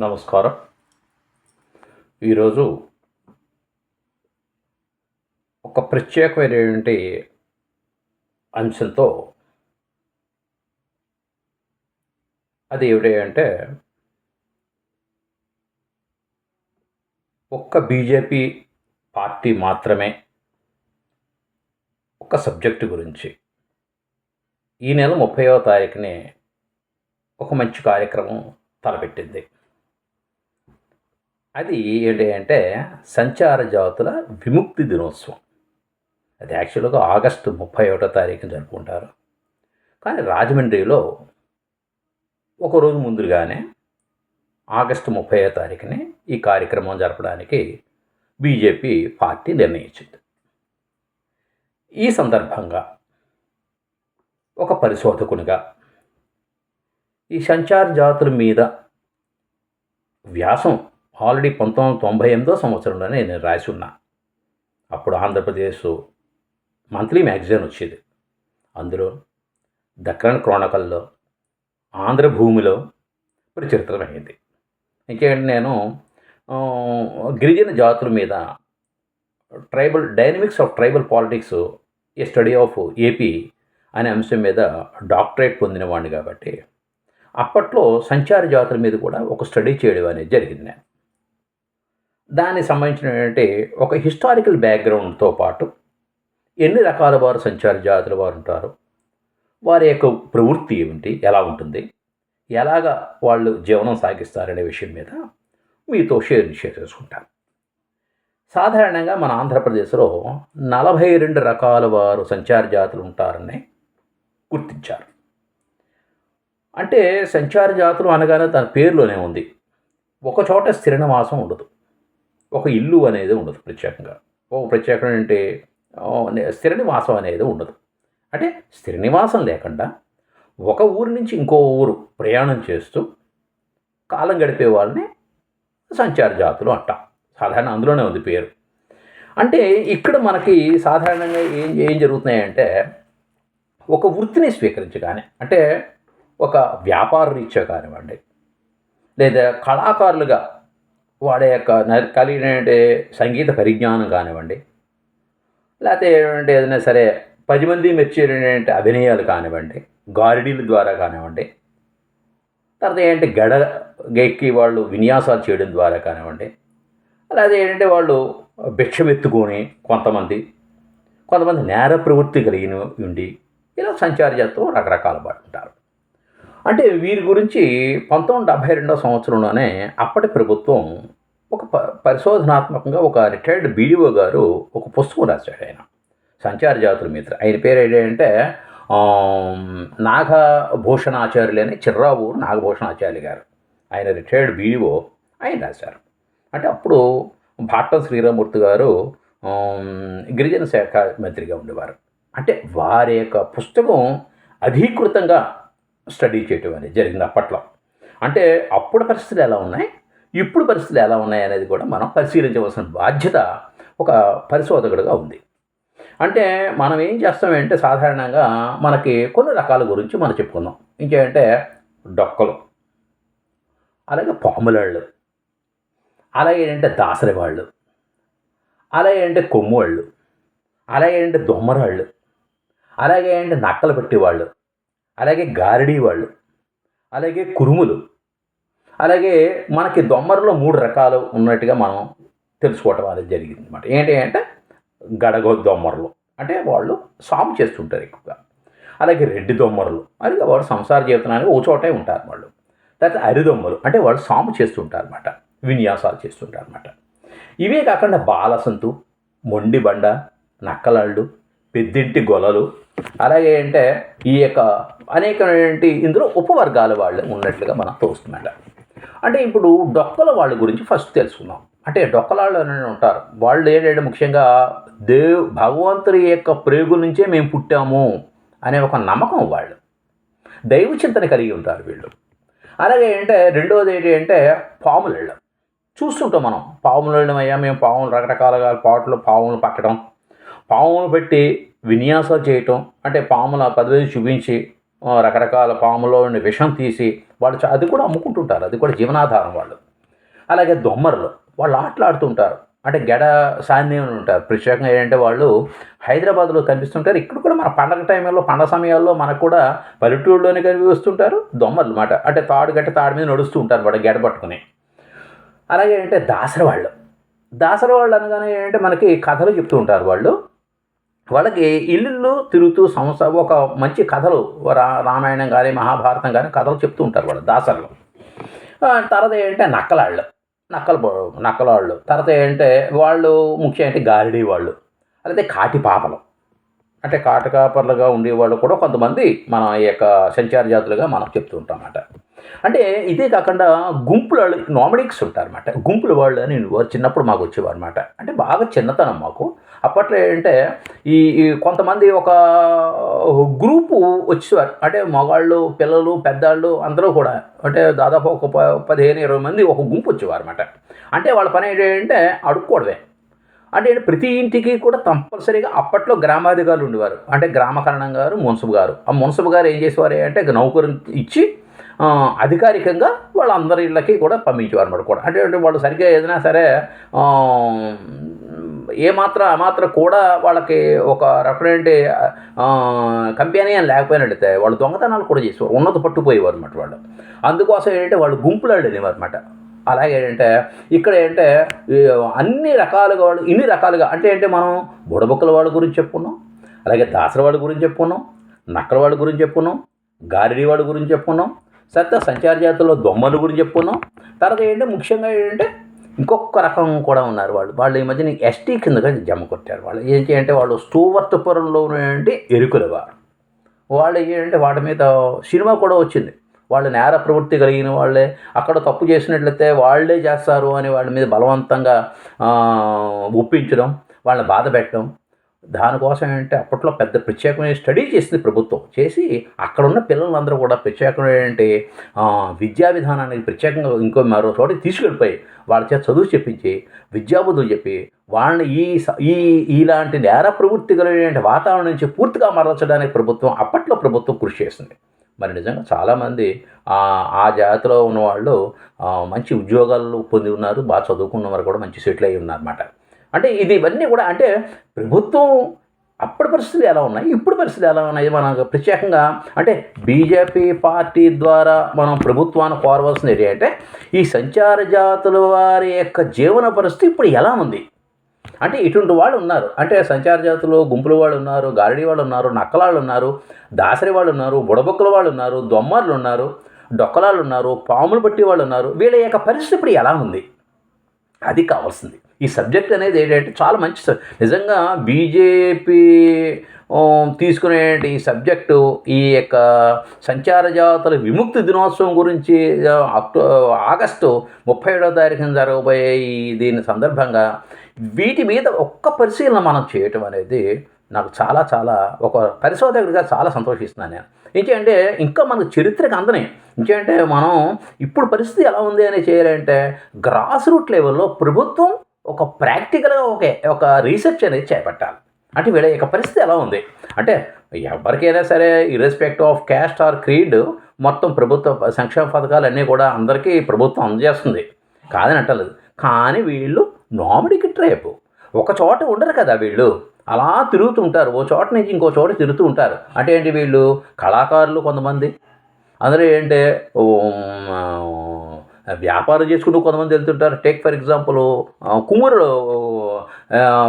నమస్కారం. ఈరోజు ఒక ప్రత్యేకమైనటువంటి అంశంతో అది ఏమిటంటే అంటే ఒక్క బీజేపీ పార్టీ మాత్రమే ఒక సబ్జెక్టు గురించి. ఈ నెల ముప్పైవ తారీఖుని ఒక మంచి కార్యక్రమం తలపెట్టింది. అది ఏంటి అంటే సంచార జాతుల విముక్తి దినోత్సవం. అది యాక్చువల్గా ఆగస్టు ముప్పై ఒకటో తారీఖున జరుపుకుంటారు. కానీ రాజమండ్రిలో ఒకరోజు ముందుగానే ఆగస్టు ముప్పై తారీఖుని ఈ కార్యక్రమం జరపడానికి బీజేపీ పార్టీ నిర్ణయించింది. ఈ సందర్భంగా ఒక పరిశోధకునిగా ఈ సంచార జాతుల మీద వ్యాసం ఆల్రెడీ పంతొమ్మిది వందల తొంభై ఎనిమిదో సంవత్సరంలోనే నేను రాసి ఉన్నా. అప్పుడు ఆంధ్రప్రదేశ్ మంత్లీ మ్యాగజైన్ వచ్చేది. అందులో దక్కన్ క్రోనకల్లో ఆంధ్రభూమిలో ప్రచురితమైంది. ఇంకేంటి నేను గిరిజన జాతుల మీద tribal dynamics of tribal politics a study of AP అనే అంశం మీద డాక్టరేట్ పొందినవాడిని కాబట్టి అప్పట్లో సంచార జాతుల మీద కూడా ఒక స్టడీ చేయడం అనేది జరిగింది నేను. దానికి సంబంధించినటువంటి ఒక హిస్టారికల్ బ్యాక్గ్రౌండ్తో పాటు ఎన్ని రకాల వారు సంచార జాతుల వారు ఉంటారు వారి యొక్క ప్రవృత్తి ఏమిటి ఎలా ఉంటుంది ఎలాగా వాళ్ళు జీవనం సాగిస్తారనే విషయం మీద మీతో షేర్ షేర్ చేసుకుంటాను. సాధారణంగా మన ఆంధ్రప్రదేశ్లో నలభై రెండు రకాల వారు సంచార జాతులు ఉంటారని గుర్తించారు. అంటే సంచార జాతులు అనగానే తన పేరులోనే ఉంది. ఒక చోట స్థిర నివాసం ఉండదు. ఒక ఇల్లు అనేది ఉండదు ప్రత్యేకంగా. ఒక ప్రత్యేకమైన స్థిర నివాసం అనేది ఉండదు. అంటే స్థిర నివాసం లేకుండా ఒక ఊరు నుంచి ఇంకో ఊరు ప్రయాణం చేస్తూ కాలం గడిపే వాళ్ళని సంచార జాతులు అంటాం. సాధారణ అందులోనే ఉంది పేరు. అంటే ఇక్కడ మనకి సాధారణంగా ఏం ఏం జరుగుతున్నాయంటే ఒక వృత్తిని స్వీకరించగానే అంటే ఒక వ్యాపార రీత్యా కానివ్వండి లేదా కళాకారులుగా వాడే యొక్క కలిగిన సంగీత పరిజ్ఞానం కానివ్వండి లేకపోతే ఏంటంటే ఏదైనా సరే పది మంది మెచ్చేటువంటి అభినయాలు కానివ్వండి గారిడీల ద్వారా కానివ్వండి తర్వాత ఏంటంటే గడ గెక్కి వాళ్ళు విన్యాసాలు చేయడం ద్వారా కానివ్వండి అలాగే ఏంటంటే వాళ్ళు భిక్షమెత్తుకొని కొంతమంది కొంతమంది నేర ప్రవృత్తి కలిగిన ఉండి ఇలా సంచార జాతం రకరకాల పాటు ఉంటారు అంటే వీరి గురించి పంతొమ్మిది డెబ్భై రెండవ సంవత్సరంలోనే అప్పటి ప్రభుత్వం ఒక ప పరిశోధనాత్మకంగా ఒక రిటైర్డ్ బీడీఓ గారు ఒక పుస్తకం రాశాడు ఆయన. సంచార జాతుల మీద. ఆయన పేరు ఏంటంటే నాగభూషణాచార్యులు అని చిర్రావు నాగభూషణాచార్యులు గారు. ఆయన రిటైర్డ్ బీడీఓ ఆయన రాశారు. అంటే అప్పుడు భాటం శ్రీరామూర్తి గారు గిరిజన శాఖ మంత్రిగా ఉండేవారు. అంటే వారి యొక్క పుస్తకం అధీకృతంగా స్టడీ చేయటం అనేది జరిగింది అప్పట్లో. అంటే అప్పుడు పరిస్థితులు ఎలా ఉన్నాయి? ఇప్పుడు పరిస్థితులు ఎలా ఉన్నాయి అనేది కూడా మనం పరిశీలించవలసిన బాధ్యత ఒక పరిశోధకుడిగా ఉంది. అంటే మనం ఏం చేస్తామంటే సాధారణంగా మనకి కొన్ని రకాల గురించి మనం చెప్పుకుందాం. ఇంకేంటే డొక్కలు అలాగే పాములాళ్ళు అలాగే ఏంటంటే దాసరి వాళ్ళు అలాగే ఏంటంటే కొమ్మువాళ్ళు అలాగే ఏంటంటే దొమ్మరాళ్ళు అలాగే ఏంటంటే నక్కలు పెట్టేవాళ్ళు అలాగే గారడీ వాళ్ళు అలాగే కురుములు అలాగే మనకి దొమ్మరలో మూడు రకాలు ఉన్నట్టుగా మనం తెలుసుకోవటం అనేది జరిగింది అనమాట ఏంటి అంటే గడగ దొమ్మరలు. అంటే వాళ్ళు సాము చేస్తుంటారు ఎక్కువగా. అలాగే రెడ్డి దొమ్మరలు. అలాగే వాళ్ళు సంసార జీవితానికి ఓ చోటే ఉంటారు వాళ్ళు. తర్వాత అరిదొమ్మలు అంటే వాళ్ళు సాము చేస్తుంటారు అనమాట విన్యాసాలు చేస్తుంటారు అనమాట ఇవే కాకుండా బాలసంతు మొండి బండ నక్కలాళ్ళు పెద్దింటి గొలలు. అలాగే అంటే ఈ యొక్క అనేకమైనటువంటి ఇందులో ఉపవర్గాల వాళ్ళు ఉన్నట్లుగా మనం తోస్తుందట అంటే ఇప్పుడు డొక్కల వాళ్ళ గురించి ఫస్ట్ తెలుసుకుందాం. అంటే డొక్కలాళ్ళు అని ఉంటారు. వాళ్ళు ఏంటంటే ముఖ్యంగా దేవ్ భగవంతుడి యొక్క ప్రేగు నుంచే మేము పుట్టాము అనే ఒక నమ్మకం వాళ్ళు. దైవ చింతన కలిగి ఉంటారు వీళ్ళు. అలాగే అంటే రెండవది ఏంటి అంటే పాములు వెళ్ళడం చూస్తుంటాం మనం. పాములు వెళ్ళడం అయ్యా మేము పాములు రకరకాలుగా పాటలు పాములు పట్టడం పాములు పెట్టి విన్యాసాలు చేయటం అంటే పాముల పదవి చూపించి రకరకాల పాములో ఉండే విషం తీసి వాళ్ళు అది కూడా అమ్ముకుంటుంటారు. అది కూడా జీవనాధారం వాళ్ళు. అలాగే దొమ్మర్లు వాళ్ళు ఆటలాడుతుంటారు. అంటే గెడ సాన్యం అని ఉంటారు. ప్రత్యేకంగా ఏంటంటే వాళ్ళు హైదరాబాద్లో కనిపిస్తుంటారు. ఇక్కడ కూడా మన పండగ టైంలో పండగ సమయాల్లో మనకు కూడా పల్లెటూరులోనే కనిపిస్తుంటారు దొమ్మలు అనమాట అంటే తాడు గట్ట తాడు మీద నడుస్తూ ఉంటారు వాడు గెడ పట్టుకుని. అలాగే అంటే దాసరవాళ్ళు. వాళ్ళు దాసరి వాళ్ళు అనగానే ఏంటంటే మనకి కథలు చెప్తూ ఉంటారు వాళ్ళు. వాళ్ళకి ఇల్లు తిరుగుతూ సంవత్సరం ఒక మంచి కథలు రా రామాయణం కానీ మహాభారతం కానీ కథలు చెప్తూ ఉంటారు వాళ్ళు దాసర్లు. తర్వాత ఏంటంటే నక్కలాళ్ళు నక్కలు నక్కలవాళ్ళు నక్కలాళ్ళు. తర్వాత ఏంటంటే వాళ్ళు ముఖ్యం ఏంటి గారిడీ వాళ్ళు అలాగే కాటి పాపలు. అంటే కాటకాపర్లుగా ఉండేవాళ్ళు కూడా కొంతమంది మన ఈ యొక్క సంచార జాతులుగా మనం చెప్తూ ఉంటాం అన్నమాట. అంటే ఇదే కాకుండా గుంపులు వాళ్ళు నామిడిక్స్ ఉంటారన్నమాట గుంపులు వాళ్ళు అని చిన్నప్పుడు మాకు వచ్చేవారు అనమాట అంటే బాగా చిన్నతనం మాకు. అప్పట్లో ఏంటంటే ఈ కొంతమంది ఒక గ్రూపు వచ్చేవారు. అంటే మగాళ్ళు పిల్లలు పెద్దవాళ్ళు అందరూ కూడా అంటే దాదాపు ఒక ప పదిహేను ఇరవై మంది ఒక గుంపు వచ్చేవారు అనమాట అంటే వాళ్ళ పని ఏంటంటే అడుక్కోవడమే. అంటే ప్రతి ఇంటికి కూడా కంపల్సరీగా అప్పట్లో గ్రామాధికారులు ఉండేవారు. అంటే గ్రామకరణం గారు మున్సబు గారు. ఆ మున్సబు గారు ఏం చేసేవారు అంటే నౌకరు ఇచ్చి అధికారికంగా వాళ్ళందరి ఇళ్ళకి కూడా పంపించేవారు కూడా. అంటే అంటే వాళ్ళు సరిగ్గా ఏదైనా సరే ఏమాత్రం అమాత్రం కూడా వాళ్ళకి ఒక రకమైన అని లేకపోయినట్లయితే వాళ్ళు దొంగతనాలు కూడా చేసేవారు. ఉన్నత పట్టుపోయేవారు అనమాట వాళ్ళు. అందుకోసం ఏంటంటే వాళ్ళు గుంపులు వెళ్ళేవారు అనమాట అలాగే ఏంటంటే ఇక్కడ ఏంటంటే అన్ని రకాలుగా వాళ్ళు ఇన్ని రకాలుగా అంటే ఏంటంటే మనం బుడబుక్కల వాళ్ళ గురించి చెప్పుకున్నాం అలాగే దాసరవాడి వాళ్ళ గురించి చెప్పుకున్నాం నక్కల వాళ్ళ గురించి చెప్పుకున్నాం గారిడి వాళ్ళ గురించి చెప్పుకున్నాం సత్త సంచార జాతుల్లో దొమ్మలు గురించి చెప్పుకున్నాం. తర్వాత ఏంటంటే ముఖ్యంగా ఏంటంటే ఇంకొక రకం కూడా ఉన్నారు వాళ్ళు. వాళ్ళు ఈ మధ్యన ఎస్టీ కిందగా జమ కొట్టారు వాళ్ళు. ఏంటి అంటే వాళ్ళు స్టూవర్ట్పురంలో ఉన్నటువంటి ఎరుకుల వారు. వాళ్ళు ఏంటంటే వాటి మీద సినిమా కూడా వచ్చింది. వాళ్ళు నేర ప్రవృత్తి కలిగిన వాళ్ళే. అక్కడ తప్పు చేసినట్లయితే వాళ్ళే చేస్తారు అని వాళ్ళ మీద బలవంతంగా ఒప్పించడం వాళ్ళని బాధ పెట్టడం. దానికోసం ఏంటంటే అప్పట్లో పెద్ద ప్రత్యేకమైన స్టడీ చేసింది ప్రభుత్వం. చేసి అక్కడ ఉన్న పిల్లలందరూ కూడా ప్రత్యేకమైన ఏంటి విద్యా విధానానికి ప్రత్యేకంగా ఇంకో మరో చోటికి తీసుకెళ్ళిపోయి వాళ్ళ చేత చదువు చెప్పించి విద్యాబుద్ధులు చెప్పి వాళ్ళని ఈ స- ఈ ఇలాంటి నేర ప్రవృత్తి కలిగిన వాతావరణం నుంచి పూర్తిగా మరల్చడానికి ప్రభుత్వం అప్పట్లో ప్రభుత్వం కృషి చేసింది. మరి నిజంగా చాలామంది ఆ జాతిలో ఉన్నవాళ్ళు మంచి ఉద్యోగాలు పొంది ఉన్నారు బాగా చదువుకున్న వారు కూడా మంచి సెటిల్ అయ్యి ఉన్నారన్నమాట. అంటే ఇది ఇవన్నీ కూడా అంటే ప్రభుత్వం అప్పటి పరిస్థితులు ఎలా ఉన్నాయి? ఇప్పుడు పరిస్థితులు ఎలా ఉన్నాయి? మనం ప్రత్యేకంగా అంటే బీజేపీ పార్టీ ద్వారా మనం ప్రభుత్వాన్ని కోరవలసింది అంటే ఈ సంచార జాతుల వారి యొక్క జీవన పరిస్థితి ఇప్పుడు ఎలా ఉంది? అంటే ఇటువంటి వాళ్ళు ఉన్నారు. అంటే సంచార జాతులు గుంపుల వాళ్ళు ఉన్నారు గారడి వాళ్ళు ఉన్నారు నక్కలాళ్ళు ఉన్నారు దాసరి వాళ్ళు ఉన్నారు బుడబొక్కల వాళ్ళు ఉన్నారు దొమ్మర్లు ఉన్నారు డొక్కలాళ్ళు ఉన్నారు పాములు పట్టి వాళ్ళు ఉన్నారు. వీళ్ళ యొక్క పరిస్థితి ఇప్పుడు ఎలా ఉంది? అది కావాల్సింది. ఈ సబ్జెక్ట్ అనేది ఏంటంటే చాలా మంచి నిజంగా బీజేపీ తీసుకునే ఈ సబ్జెక్టు ఈ యొక్క సంచార జాతర విముక్తి దినోత్సవం గురించి అక్టో ఆగస్టు ముప్పై ఏడవ తారీఖున జరగబోయే ఈ దీని సందర్భంగా వీటి మీద ఒక్క పరిశీలన మనం చేయటం అనేది నాకు చాలా చాలా ఒక పరిశోధకుడిగా చాలా సంతోషిస్తున్నాను నేను. ఇంకేంటే ఇంకా మన చరిత్రకు అందని. ఇంకేంటే మనం ఇప్పుడు పరిస్థితి ఎలా ఉంది అని చేయాలంటే గ్రాస్ రూట్ లెవెల్లో ప్రభుత్వం ఒక ప్రాక్టికల్గా ఒక ఒక రీసెర్చ్ అనేది చేపట్టాలి. అంటే వీళ్ళ యొక్క పరిస్థితి ఎలా ఉంది? అంటే ఎవరికైనా సరే irrespective of caste or creed మొత్తం ప్రభుత్వ సంక్షేమ పథకాలు అన్నీ కూడా అందరికీ ప్రభుత్వం అందజేస్తుంది. కాదని అంటలేదు కానీ వీళ్ళు నామిడికి ట్రేపు ఒక చోట ఉండరు కదా వీళ్ళు. అలా తిరుగుతూ ఉంటారు. ఓ చోట నుంచి ఇంకో చోట తిరుగుతూ ఉంటారు. అంటే ఏంటి వీళ్ళు? కళాకారులు కొంతమంది. అందరూ ఏంటంటే వ్యాపారం చేసుకుంటూ కొంతమంది వెళ్తుంటారు. టేక్ ఫర్ ఎగ్జాంపుల్ కుమురులు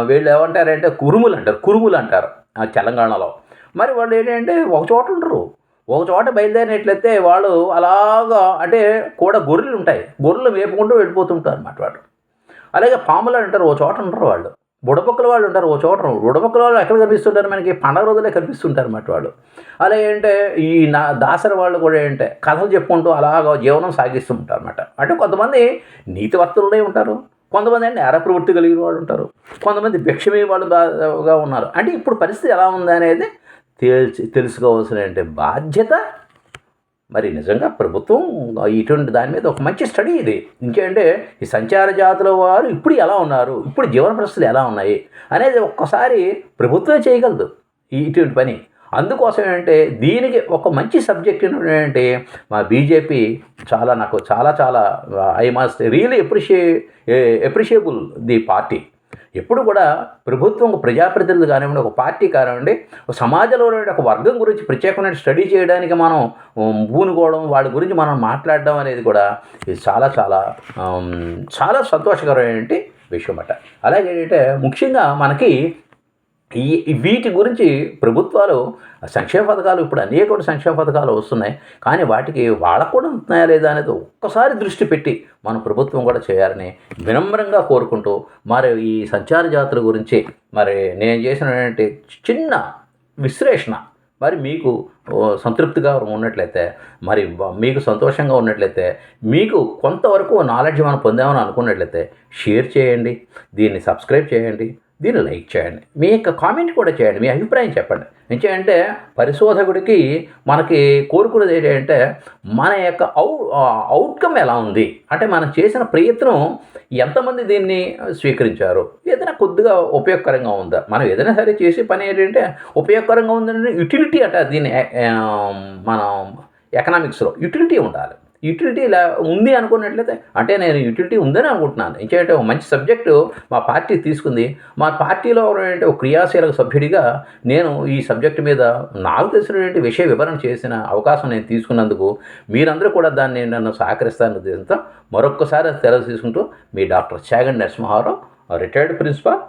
వీళ్ళు ఏమంటారంటే కురుములు అంటారు. కురుములు అంటారు తెలంగాణలో. మరి వాళ్ళు ఏంటంటే ఒక చోట ఉండరు. ఒక చోట బయలుదేరినట్లయితే వాళ్ళు అలాగా అంటే కూడా గొర్రెలు ఉంటాయి. గొర్రెలు మేపుకుంటూ వెళ్ళిపోతుంటారు అన్నమాట వాళ్ళు. అలాగే పాములు అంటారు. ఒక చోట ఉండరు వాళ్ళు. బుడబొక్కల వాళ్ళు ఉంటారు ఓ చోట ఉండరు. బుడబొక్కల వాళ్ళు ఎక్కడ కనిపిస్తుంటారు మనకి? పండగ రోజులే కనిపిస్తుంటారు అన్నమాట వాళ్ళు. అలా ఏంటంటే ఈ నా దాసరి వాళ్ళు కూడా ఏంటంటే కథలు చెప్పుకుంటూ అలాగా జీవనం సాగిస్తూ ఉంటారు అన్నమాట. అంటే కొంతమంది నీతివర్తులనే ఉంటారు. కొంతమంది అంటే అరప్రవృత్తి కలిగిన వాళ్ళు ఉంటారు. కొంతమంది భిక్షమే వాళ్ళు బాగా ఉన్నారు. అంటే ఇప్పుడు పరిస్థితి ఎలా ఉంది అనేది తేల్చి తెలుసుకోవాల్సిన అంటే బాధ్యత మరి నిజంగా ప్రభుత్వం ఇటువంటి దాని మీద ఒక మంచి స్టడీ ఇది. ఇంకేంటే ఈ సంచార జాతుల వారు ఇప్పుడు ఎలా ఉన్నారు? ఇప్పుడు జీవన పరిస్థితులు ఎలా ఉన్నాయి? అనేది ఒక్కసారి ప్రభుత్వమే చేయగలదు ఇటువంటి పని. అందుకోసం ఏంటంటే దీనికి ఒక మంచి సబ్జెక్ట్ ఏంటంటే మా బీజేపీ చాలా నాకు చాలా చాలా I must really appreciate appreciable the party. ఎప్పుడు కూడా ప్రభుత్వం ప్రజాప్రతినిధులు కానివ్వండి ఒక పార్టీ కానివ్వండి ఒక సమాజంలో ఉండే ఒక వర్గం గురించి ప్రత్యేకమైన స్టడీ చేయడానికి మనం పూనుకోవడం వాళ్ళ గురించి మనం మాట్లాడడం అనేది కూడా ఇది చాలా చాలా చాలా సంతోషకరమైన విషయం అట అలాగే ఏంటంటే ముఖ్యంగా మనకి ఈ వీటి గురించి ప్రభుత్వాలు సంక్షేమ పథకాలు ఇప్పుడు అనేక సంక్షేమ పథకాలు వస్తున్నాయి. కానీ వాటికి వాళ్ళకు కూడా ఉంటున్నాయా లేదా అనేది ఒక్కసారి దృష్టి పెట్టి మన ప్రభుత్వం కూడా చేయాలని వినమ్రంగా కోరుకుంటూ మరి ఈ సంచార జాతుల గురించి మరి నేను చేసినటువంటి చిన్న విశ్లేషణ మరి మీకు సంతృప్తిగా ఉన్నట్లయితే మరి మీకు సంతోషంగా ఉన్నట్లయితే మీకు కొంతవరకు నాలెడ్జ్ మనం పొందామని అనుకున్నట్లయితే షేర్ చేయండి దీన్ని సబ్స్క్రైబ్ చేయండి. దీన్ని లైక్ చేయండి. మీ యొక్క కామెంట్ కూడా చేయండి. మీ అభిప్రాయం చెప్పండి. ఎందుకంటే పరిశోధకుడికి మనకి కోరుకునేది ఏంటంటే మన యొక్క అవు అవుట్కమ్ ఎలా ఉంది? అంటే మనం చేసిన ప్రయత్నం ఎంతమంది దీన్ని స్వీకరించారు? ఏదైనా కొద్దిగా ఉపయోగకరంగా ఉందా? మనం ఏదైనా సరే చేసే పని ఏంటంటే ఉపయోగకరంగా ఉందంటే యుటిలిటీ అట దీన్ని మనం ఎకనామిక్స్లో యుటిలిటీ ఉండాలి. యూటిలిటీ ఇలా ఉంది అనుకున్నట్లయితే అంటే నేను యూటిలిటీ ఉందని అనుకుంటున్నాను. ఎందుకంటే ఒక మంచి సబ్జెక్టు మా పార్టీ తీసుకుంది. మా పార్టీలో ఉన్నటువంటి ఒక క్రియాశీలక సభ్యుడిగా నేను ఈ సబ్జెక్టు మీద నాకు తెలిసినటువంటి విషయ వివరణ చేసిన అవకాశం నేను తీసుకున్నందుకు మీరందరూ కూడా దాన్ని నన్ను సహకరిస్తారన్న ఉద్దేశంతో మరొక్కసారి తెరవ తీసుకుంటూ మీ doctor Chagandi Narasimharao retired principal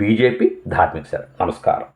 BJP ధార్మిక సార్ నమస్కారం.